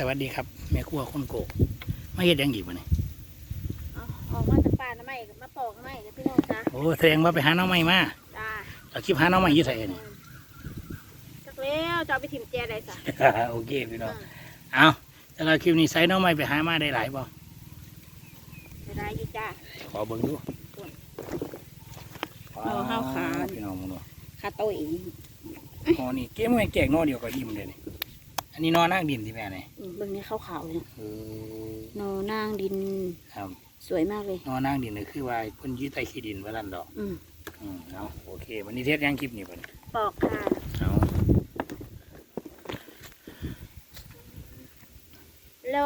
สวัสดีครับ แม่ครัวคนโกะมาเฮ็ดหยังอีกบ่นี่เอาออกมาจากป่าน้ำไม้มาปอกน้ำไม้เลยพี่น้องจ้าโอ้แสดงว่าไปหาน้องใหม่มาจ้าเอาคลิปหาน้องใหม่อยู่ไสนี่จักแล้วจะเอาไปถิ่มแจได้จ้ะ โอเคพี่น้องเอาสำหรับคลิปนี้ใส่น้องใหม่ไปหามาได้หลายบ่จะได้อยู่จ้าขอเบิ่งดูเอาข้าวขา พี่น้องมึงดูคาโตวเองอ๋อนี่เกมมันแกงนอเดียวก็อิ่มเลยนี่ อันนี้นอนั่งดินที่แม่นี่อืมเบิ่งนี่ขาวๆเลยเออนอนางดินครับสวยมากเลย นอนั่งดินนี่คือว่าเพิ่นยืดใต้ขี้ดินไว้ลั่นดอก อืมอืมเอาโอเค วันนี้เทศยังคลิปนี่เพิ่นปอกค่ะเอาโล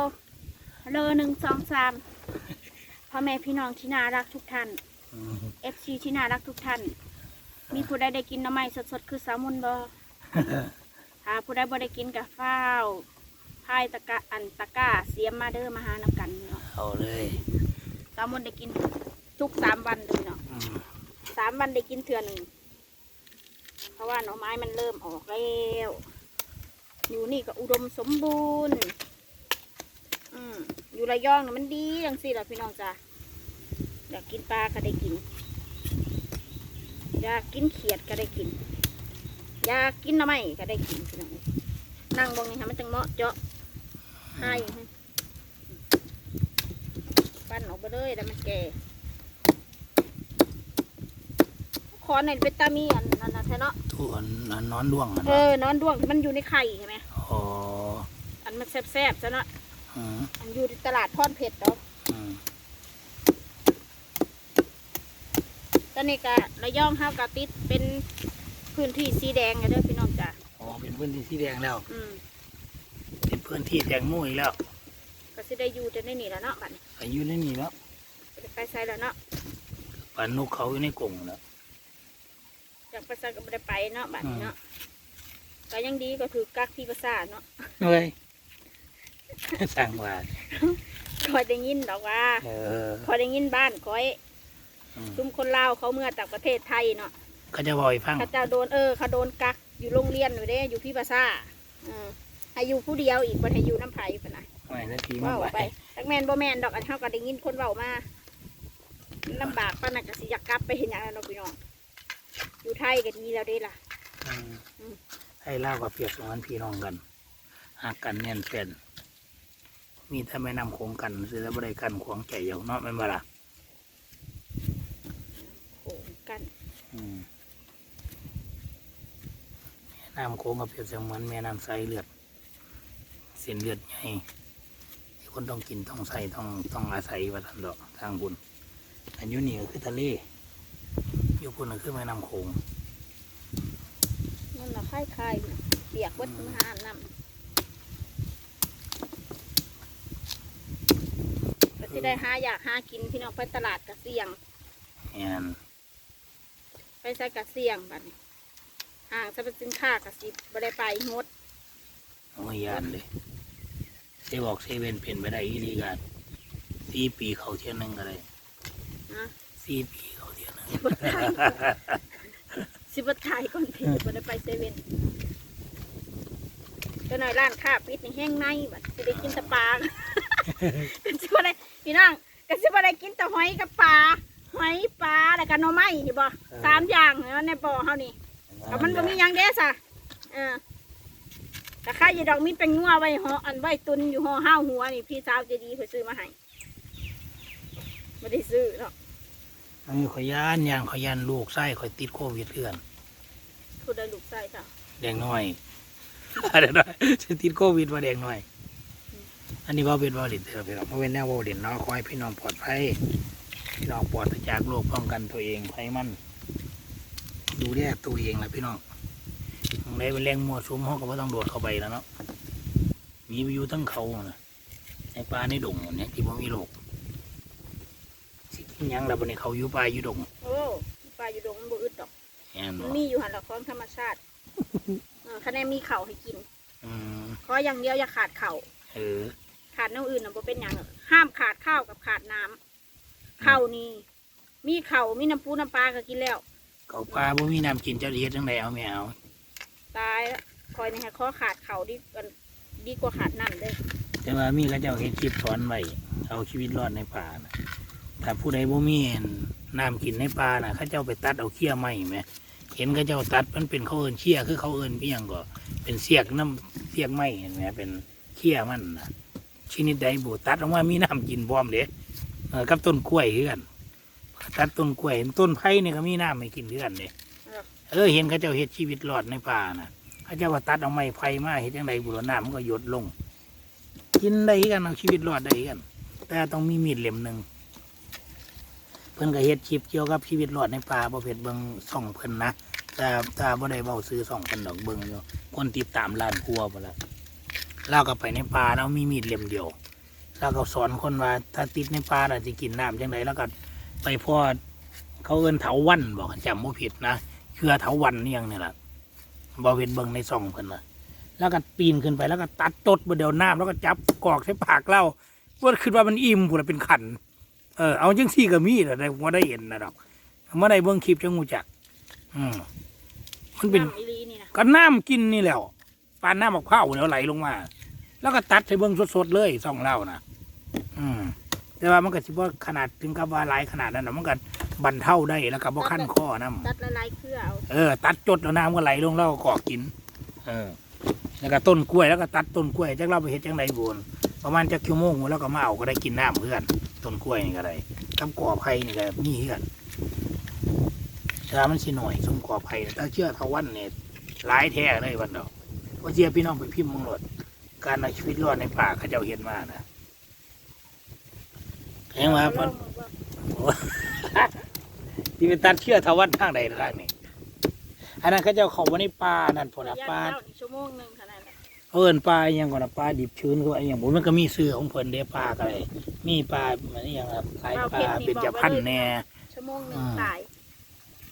โลหนึ่งสองสามพ่อแม่พี่น้องที่น่ารักทุกท่าน อืมเอฟซีที่น่ารักทุกท่าน มีผู้ใดได้กินหน้ำไม้สดๆ คือสามุนบอ ถ้าผู้ใดบ่ได้กินกับฟ้าวพายตะกะอันตะกร้าเสียมมาเด้อมาหานำกันเนาะเอาเลยสามุนได้กินทุกสามวันเลยเนาะอืมสามวันได้กินเทื่อหนึ่งเพราะว่าหน่อไม้มันเริ่มออกแล้วอยู่นี่ก็อุดมสมบูรณ์ อืมอยู่ระยองน่ะมันดีจังสิล่ะพี่น้องจ้ะอยากกินปลาก็ได้กิน อยากกินเขียดก็ได้กิน อยากกินหน้ำไม้ก็ได้กินพี่น้องเอ้ยนั่งบงนี่ค่ะมันจังเหมาะเจาะให้ปั้นออกไปเลยแล้วมันแก่ขอหน่อยเป็นตามีอันนั้นนะแท้เนาะทุนนอนนอนด้วงอะเอเนาะอนอนด้วงมันอยู่ในไข่ใช่ไหมอ๋ออันมันแซ่บๆซะเนาะอืมอันอยู่ในตลาดพอนเผ็ดเนาะอืมตอนนี้ก็ระยองเฮากะติดเป็น พื้นที่สีแดงอะเด้อพี่น้องจ้ะอ๋อเป็นพื้นที่สีแดงแล้ว อืมเป็นพื้นที่แตงโมอีกแล้วก็สิได้อยู่จะได้หนีแล้วเนาะบัดนี้อายุนี่นี่แล้วสิได้ไปใส่แล้วเนาะปานนกเขาอยู่ในกรงแล้ว จากไปใส่ก็ไม่ได้ไปเนาะบัดนี้เนาะก็ยังดีก็คือกักที่ประสาทเนาะเฮ้ยสั่งว่าคอยได้ยินดอกว่าเออคอยได้ยินบ้านคอยอืม ซุมคนลาวเขาเมื่อจากประเทศไทยเนาะ เขาจะบอกให้ฟังเขาเจ้าโดนเออเขาโดนกักอยู่โรงเรียนอยู่เด้ อยู่พี่ภาษาเออให้อยู่ผู้เดียวอีกบ่ให้อยู่น้ำไผ่ปะนะไม่นาทีมาเว้าไหวไปตักแมนบ่แมนดอกอันเฮาก็ได้ยินคนเว้ามามันลำบากปานนั้นก็สิอยากกลับไปเห็นหยังแล้วเนาะพี่น้องอยู่ไทยก็ดีแล้วเด้ล่ะ อืมอืม ให้เล่ากับเปรียบเสมือนพี่น้องกันหักกันแน่นแฟนมีถ้าไม่นำโคงกันซื้อแล้วบริกันขวางใจอยู่เนาะแม่นบ่ล่ะโอ้กัน อืมแม่ น้ำโค้งกับเปรียบเสมือนแม่น้ำใสเลือด เส้นเลือดใหญ่ที่คนต้องกินต้องใส่ต้องต้องอาศัยว่าทันดอกทางบุญอันอยุนี่ก็คือทะเลอยู่พุ่นก็คือแม่น้ำโขงนั่นน่ะคล้ายๆน่ะเปียกเบิดมาหาน้ำก็สิได้หาอยากหากินพี่น้องไปตลาดก็เสี่ยงแอนไปใส่กระเสี่ยงบัดนี้ ห่างสรรพสินค้ากระสิบ่ได้ไปงดโอ้ยยานเลยเซบอกเซเว่นเป็นไปได้อีหลีกันสี่ปีเขาเที่ยหนึงก็ได้นะสี่ปีเขาเที่ยหนึงสิบ่ถ่ายสิบ่ถ่ายก่อนที่บ่ได้ไปเซเว่นก็หน่อยร้านค้าปิดในแห้งในบัดสิได้กินแต่ปลา ก็สิบ่ได้พี่น้องก็สิบ่ได้กินแต่หอยกับปลาหอยปลาแล้วก็หน่อไม้นี่บ่สามอย่างเนาะในบ่อเฮานี่ ก็มันก็มีหยังเด้ซะเออแต่ข้าอย่าดอกมีเป็นงัวไว้ห่ออันไว้ตุนอยู่ห่อห้าวหัวนี่พี่สาวใจะดีเพื่อซื้อมาให้ไม่ได้ซื้อเนาะอันนี้ขอยยานยางขอยยานลูกไส้ขอยติดโควิดเพื่อนพูดได้ลูกใส่จ้ะแดงน้อย อะไรนะฉันติดโควิดว่าแดงน้อย อันนี้ว่าเป็นว่าเด่นเถอะพี่น้องเพราะเป็นแนวว่าเด่นเนาะขอให้พี่น้องปลอดภัยพี่น้องปลอดภัยจากโรคป้องกันตัวเองภัยมัน ดูแลตัวเองแหละพี่น้องตรงไหนเป็นแรงมัวซุมห้องก็ไม่ต้องโดดเข้าไปแล้วเนาะ มีวิวทั้งเขานะในป่าในดงเนี่ยที่ว่ามีโรคสิกินหยังแล้วบนนี้เขาอยู่ป่าอยู่ดงโอ้ปลาอยู่ดงมันบ่อึดดอกแอนมันบ่มีอยู่หันละของธรรมชาติเออคะแนนมีเข่าวให้กินอืมขออย่างเดียวอย่าขาดเข่าวเออ ขาดแนวอื่นนะบ่เป็นอย่างห้ามขาดข้าวกับขาดน้ำข้าวนี่มีเข่าวมีน้ำปูน้ำปลาก็กินแล้ว เขาปลาบ่มีน้ำกินเจ้าเฮ็ดจังไดเอาไม่เอาตายแล้วคอยนี่ให้ข้อขาดเข่าวดีกว่าดีกว่าขาดน้ำเด้อแต่ว่ามีเขาเจ้าเฮ็ดคลิปสอนไว้เอาชีวิตรอดในป่านะถ้าผู้ใดบ่มีน้ำกินในป่าน่ะเขาเจ้าไปตัดเอาเขี้ยไม้ไหมเห็นเขาเจ้าตัดมันเป็นเขาเอินเขี้ยคือเขาเอินเพียงก็ เป็นเสียกน้ำเสียกไม้เห็นไหมเป็นเขี้ยมันนะชนิดใดบูตัดออกมามีน้ำกินพร้อมเด้เออกับต้นกล้วยคือกัน ตัดต้นกล้วยต้นไผ่เนี่ยก็มีน้ำให้กินคือกันเด้เออเห็นเขาเจ้าเฮ็ดชีวิตรอดในป่าน่ะเขาเจ้าก็ตัดเอาไม้ไผ่มาเฮ็ดจังไดบุรน้ำมันก็หยดลง กินได้คือกันเอาชีวิตรอดได้คือกัน แต่ต้องมีมีดเล่มหนึ่งเพิ่นก็เฮ็ดคลิปเกี่ยวกับชีวิตรอดในป่าบ่เพ็ดเบิ่งส่องเพิ่นนะแต่แต่บ่ได้เว้าซื้อส่องเพิ่นดอกเบิ่งอยู่คนติดตามล้านกลัวบ่ละเราก็ไปในป่าแล้วมีมีดเล่มเดียวเราก็สอนคนว่าถ้าติดในป่าน่ะสิกินน้ำจังไดแล้วก็ ไปพอดเขาเอิ้นเถาวันบอกจำบ่ผิดนะเครือเถาวันนี่ยังนี่ล่ะบ่เห็นเบิ่งในส่องเพิ่นน่ะแล้วก็ปีนขึ้นไปแล้วก็ตัดตดบนเดียวน้ำแล้วก็จับกอกใส่ปากเล่าว่าคิดว่ามันอิ่มพูดเป็นขันเออเอาจังซี่ก็มีแต่ได้ว่าได้เห็นนะดอกเมื่อใดเบิ่งคลิปจังงูจัก อืมมันเป็นน้ำอีหลีนี่นะก็น้ำกินนี่แหล้วปานน้ำมะพร้าวแล้วไหลลงมา แล้วก็ตัดใส่เบิ่งสดๆเลยสองเล่านะอืม แต่ว่ามันก็สิบ่ขนาดถึงกับว่าหลายขนาดนั้นนะมันก็บรรเทาได้แล้วก็บ่ขั้นคอน้ำตัดละลายเครือเอาเออ ตัดจดแล้วน้ำก็ไหลลงแล้วก็กอกกิน เออ แล้วก็ต้นกล้วยแล้วก็ตัดต้นกล้วยจักเราไปเฮ็ดจังไดบุญประมาณจักชั่วโมงแล้วก็มาเอาก็ได้กินน้ำเพื่อนต้นกล้วยนี่ก็ได้กับกอไผ่นี่ก็มีเพื่อนแต่ว่ามันสิหน่อยส้มกอไผ่น่ะถ้าเชื่อทาวันเนี่ยหลายแท้เลยวันเดียวว่าเจียพี่น้องไปพิมพ์มึงโหลดการเอาชีวิตรอดในป่าเขาเจ้าเห็นมานะ เห็นว่าลเพิ่นองเบิ่งที่ไปตัดเชื่อทาวันทางใดทางนี้อันนั้นเขาเจ้าเขาไว้ในป่านั่นพอนะระยะป่าเจ้านี่ชั่วโมงหนึงเท่านั้นแหละเอิ้นปลาอหยังก่อนนะปลาดิบชื้นคือว่าอหย่างผมมันก็มีเสื้อของเพิ่นเด้ปลาอะไรมีปลาเหมือนอหย่างครับหลายปลาเป็นจะพันธุ์แน่ชั่วโมงหนึงอ่าตาย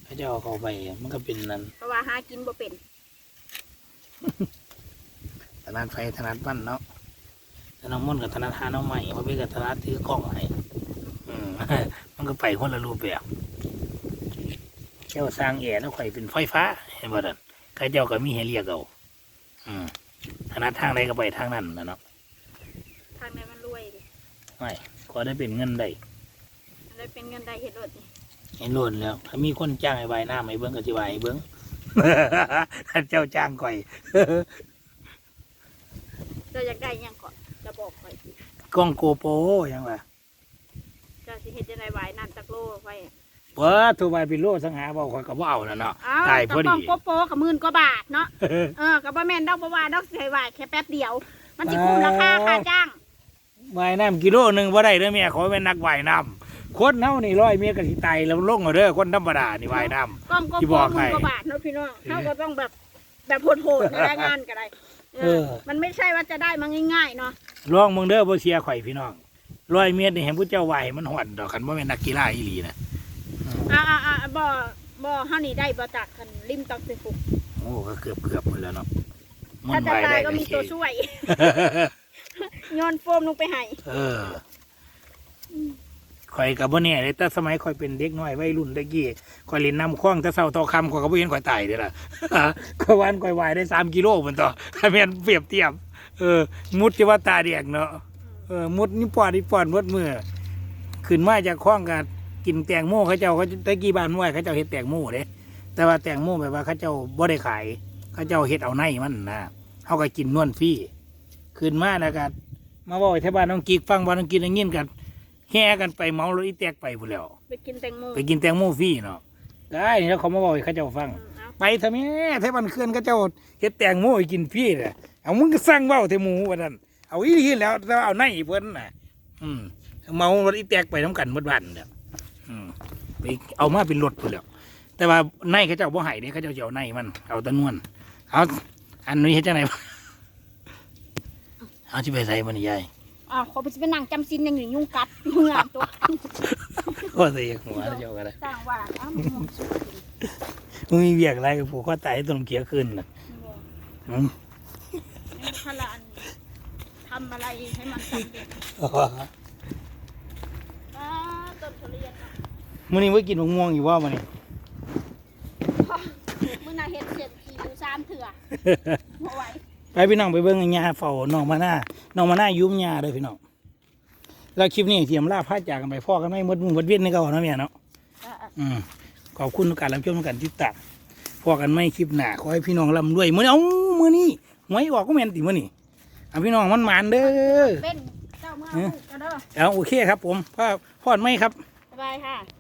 เขาจะเอาเข้าไปมันก็เป็นนั่นเพราะว่าหากินบ่เป็นถนัดไฟถนัดปั้นเนาะถนัดม่วนกับถนัดหาน้องใหม่เพราะเป็นกับถนัดถือกล้องให้อื มมันก็ไปคนละรูปแบบเจ้าสร้างแอร์แล้วข่อยเป็นไฟฟ้า เห็นบ่ดันเขาเจ้าก็มีให้เรียกเอาอืมถนัดทางใดก็ไปทางนั้นนะเนาะทางนั้นมันรวยดิไม่ก็ได้เป็นเงินได้มันได้เป็นเงินได้เฮ็ดรถนี่เห็นโลดแล้วถ้ามีคนจ้างให้ใบายหน้าให้เบิ้งก็สิใบายให้เบิ้งเจ้าจ้างก่อยเจ้าอยากได้หยังก่อนจะบอกข่อยกล้องโกโปรยังวะ เจ้าสิเฮ็ดจังได๋วายน้ำจักโลไว้เปิดถูกใบเป็นโลสังหาบอกข่อยก็บ่เอาน่ะเนาะอ้าวตายพอดี กระป๋องโปโปกับหมื่นกว่าบาทเนาะ เออกับบ่แม่นดอกบ่ว่าดอกสิให้วายแค่แป๊บเดียว มันสิคุ้มราคาค่าจ้างใบายน้ำกิโลหนึ่งบ่ได้เด้อแม่ขอเป็นนักใบายน้ำคนเฮานี่ร้อยเมียก็สิตายแล้วลงเอาเด้อคนธรรมดานี่ใบายน้กล้องโกที่โปบอกหมื่นให้กว่าบาทเนาะพี่น้องเฮาก็ต้องแบบแบบโหดๆในรายงานก็ได้เอเออ อ มันไม่ใช่ว่าจะได้มาง่ายๆเนาะำลองมึงเด้อบ่เสียข่อยพี่น้อง ร้อยเมียนี่เห็นผู้เจ้าไหวให้มันหวั่นดอกคันบ่แม่นนักกีฬาอีหลีนะอืมอ่าอ่าบ่บ่เฮานี่ได้บ่จากคันริมตอกสิฟุกโอ้ก็เกือบเกือบหมดแล้วเนาะมันถ้าจะไหวตาได้ยก็ก็มีเคตัวช่วยโยนโฟมลงไปให้เออข่อยกับบ่เนี่ยเลยแต่สมัยข่อยเป็นเด็กน้อยวัยรุ่นตะกี้ข่อยเล่นน้ำคล้องแต่เช้าต่อคำข่อยก็บ่เห็นข่อยตายเด้อล่ะข่อยวันข่อยว่ายได้สามกิโลมันต่อถ้าแม่นเปรียบเทียบเออมุดจะว่าตาแดงเนาะเออมุดนี่ปอดนี่ปอดมดมือขึ้นมาจากคล้องกันกินแตงโมเขาเจ้าเขาตะกี้บ้านม่วยเขาเจ้าเฮ็ดแตงโมเด้แต่ว่าแตงโมแบบว่าเขาเจ้าบ่ได้ขายเขาเจ้าเฮ็ดเอาในมันนะเฮาก็กินนวลฟรีขึ้นมาแล้วก็มาบอกให้แถวบ้านน้องกีกฟังบ้านน้องกีกได้ยินกันแห่กันไปเมารถอีแตกไปพู้นแหล้วไปกินแตงโมไปกินแตงโมฟรีเนาะได้แล้วเขามาบอกให้เขาเจ้าฟังอืมเอาไปทำไมเทบันเคลื่อนเขาเจ้าเฮ็ดแตงโมให้กินฟรีเลยเอามึงก็สั่งเว้าเทหมูวันนั้น เอาอีหลีแล้วแล้วเอาในเพิ่นน่ะ อืมเมารถอีแตกไปน้ำกันหมดบ้านแล้วอืมไปเอามาเป็นรถพู้นแหล้วแต่ว่าในเขาเจ้าบ่ให้เด้เขาเจ้าจะเอาในมัน เอาแตะนวนเอาอันนี้เฮ็ดจังไดเอาที่ไปใส่มันนี่ยายอ้าวเขาไปสิไปนั่งจำศีลยังอยู่ยุ่งกัดยุ่งงานตัวก็ใส่หัวแล้วเจ้าก็ได้สร้างว่าอ้าวมันม่วงสุดมึงมีเวียกอะไรกับผูกข้อตายให้ต้นเขียวขึ้นน่ะม่วงอืมนี่ถ้าละอัน ทำอะไรให้มันสำเร็จอ่าต้นทุเรียนอมื่อนี้ไว้กินมะม่วงอยู่ว่ามื่อนี้ มื่อนาเห็ดเสร็จกี่อยู่สามเถื่อมาไหวไปพี่น้องไปเบิ่งไอ้ยาเฝ้าน้องมาหน้าน้องมาหน้ายุ้มยาเลยพี่น้องแล้วคลิปนี้เตรียมลาพลาดจากกันไปพ่อกันไม่หมดมุงมดเวียนนี่ก่าเนาะเมียเนาะอะอะอืมขอบคุณทุกการรับชมทุกการติดตามพ่อกันไม่คลิปหนาขอให้พี่น้องรำรวยมื้อนี้อ้มื้อนี้หวยออกก็แม่นติมื้อนี้ อะพี่น้องมันหมานเด้อ เป็นเจ้ามื่อลูกกระเด้อเอาโอเคครับผมพ่อพอดไม่ครับ สบายค่ะ